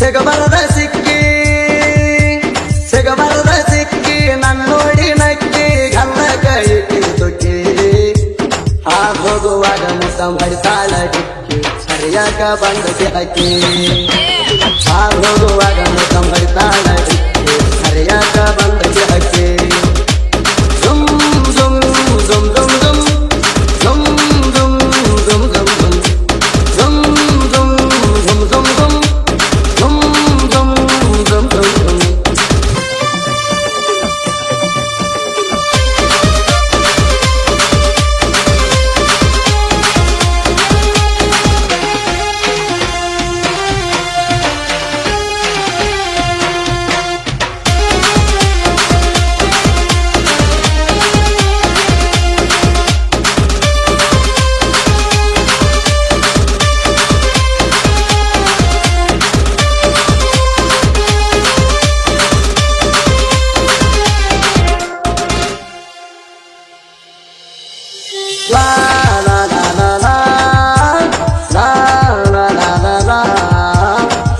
ಸಿಗಬರದ ಸಿಕ್ಕಿ ಸಿಗಬರದ ಸಿಕ್ಕಿ ನನ್ನ ನೋಡಿ ನಕ್ಕಿ ಗಂಧ ಕೈ ತುಕ್ಕಿ ಹಾದು ಹೋಗುವಾಗ ಮುಖ ಮಾಡಿತಾಳ ಡಿಕ್ಕಿ ಸರಿಯಾಗ ಬಂದಕ್ಕೆ ಹಕ್ಕಿ ಹಾದು ಹೋಗುವಾಗ ಮುಖ ಸರಿಯಾಗ ಬಂದಕ್ಕೆ ಹಕ್ಕಿ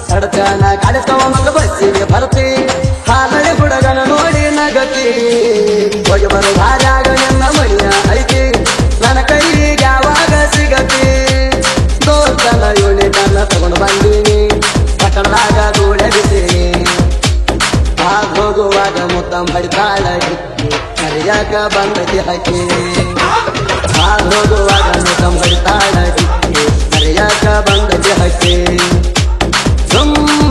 ಸಡತನ ಕಾಡಿಸ್ತಾವ ಮಗ ಬಸ್ಸಿಗೆ ಬರ್ತಿ ಹಾಲಳೆ ಹುಡುಗನ ನೋಡಿ ನಗತಿ ಹೋಗಿ ಬರೋ ದಾರ್ಯಾಗ ನನ್ನ ಮೈಯ ಐತಿ ನನ್ನ ಕೈಗೆ ಯಾವಾಗ ಸಿಗತಿ ದೋಸ್ತನ ಯೋಳಿ ನನ್ನ ತಗೊಂಡು ಬಂದೀನಿ ಪಟ್ಟಣದಾಗ ಧೂಳೆದಿದ್ದೀನಿ ಆಗ ಹೋಗುವಾಗ ಮುತ್ತ ಮಡಿತಾಳ ಕರಿಯಾಗ ಬಂದತಿ ಹಾಕಿ. ಹಾರೋಗುವಾಗ ಕಂಬರ್ತಾಳ ಮರೆಯಾಕ ಬಂದ ಜಹಕ್ಕೆ ಸುಮ್ಮ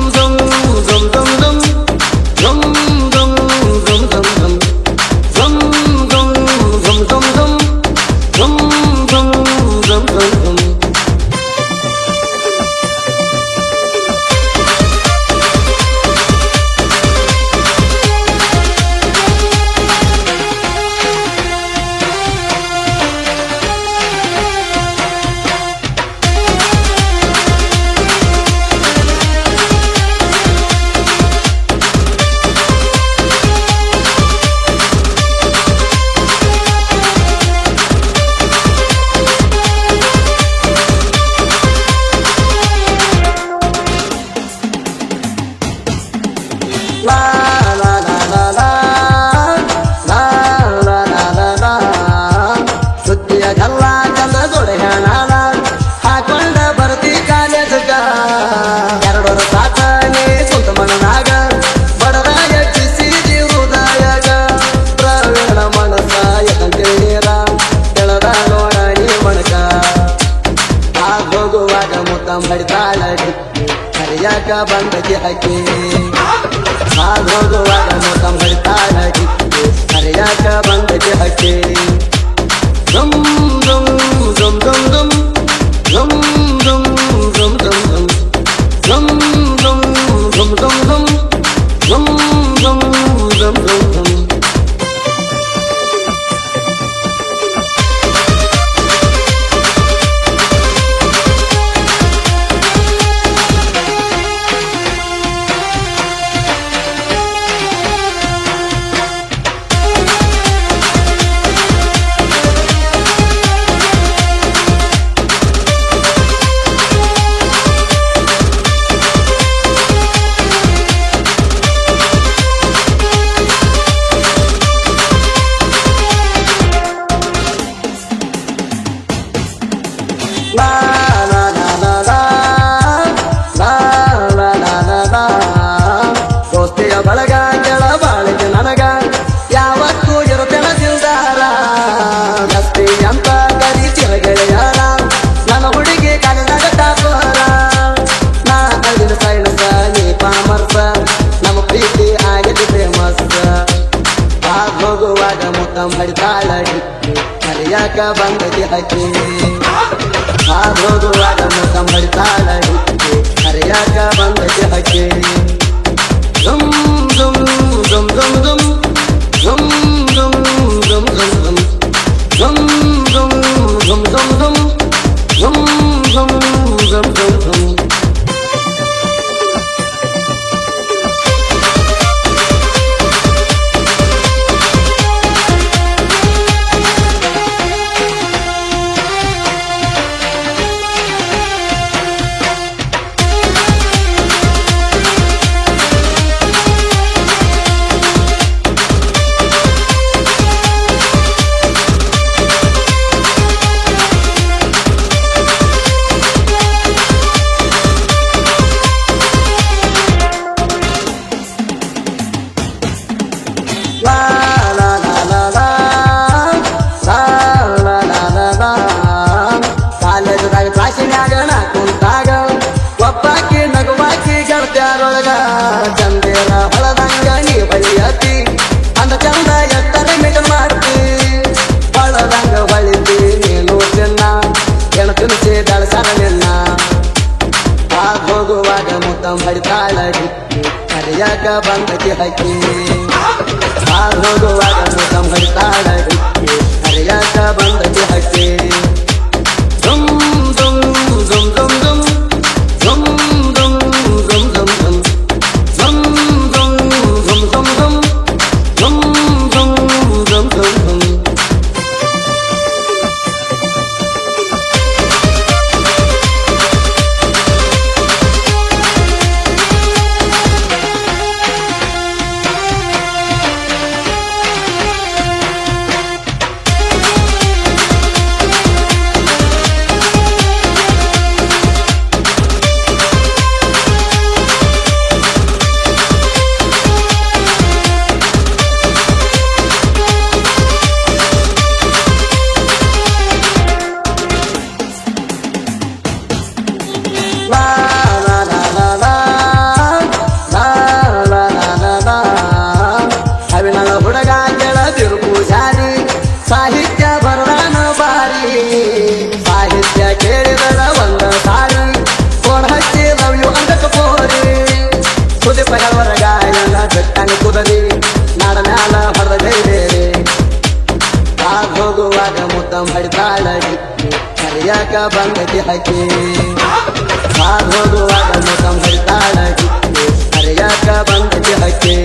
ಬಂದಕ್ಕೆ ಹಾಕಿ. ಸಾಗೋಗುವಾಗ ಮುಖ ಮಾಡ್ತಾಳಕಿ ಮಾಡ್ತಾಳಡಿ ಮರೆಯಾಕ ಬಂದದಿ ಹಕ್ಕಿ. ಹಾರೋಗುವಾಗ ಮುಖ ಮಾಡ್ತಾಳಡಿ ಮರೆಯಾಕ ಬಂದಿದೆ ಹಕ್ಕಿ. ದುಮ್ ದುಮ್ ದುಮ್ ಹರಿಯ ಹಕ್ಕಿ ಹಾರೋಗುವಾಗ ಸಂಹರಿತಾಳ ಹರಿಯಾಕ ಬಂದಿ ಹಕ್ಕಿ ಹೊರಗ ಎಲ್ಲ ಬೆಟ್ಟನ ಕುದರಿ ನಾಡ ಮ್ಯಾಲ ಹೊಡೆದೇವೆ ಕಾರ್ ಹೋಗುವಾಗ ಮುದ್ದ ಮಡಿದಾಳ ಕರಿಯಾಕ ಬಂದತಿ ಹಾಕಿ ಕಾರ್ ಹೋಗುವಾಗ ಮುದ್ದ ಮಡಿದಾಳ ಕರಿಯಾಕ ಬಂದತಿ ಹಾಕಿ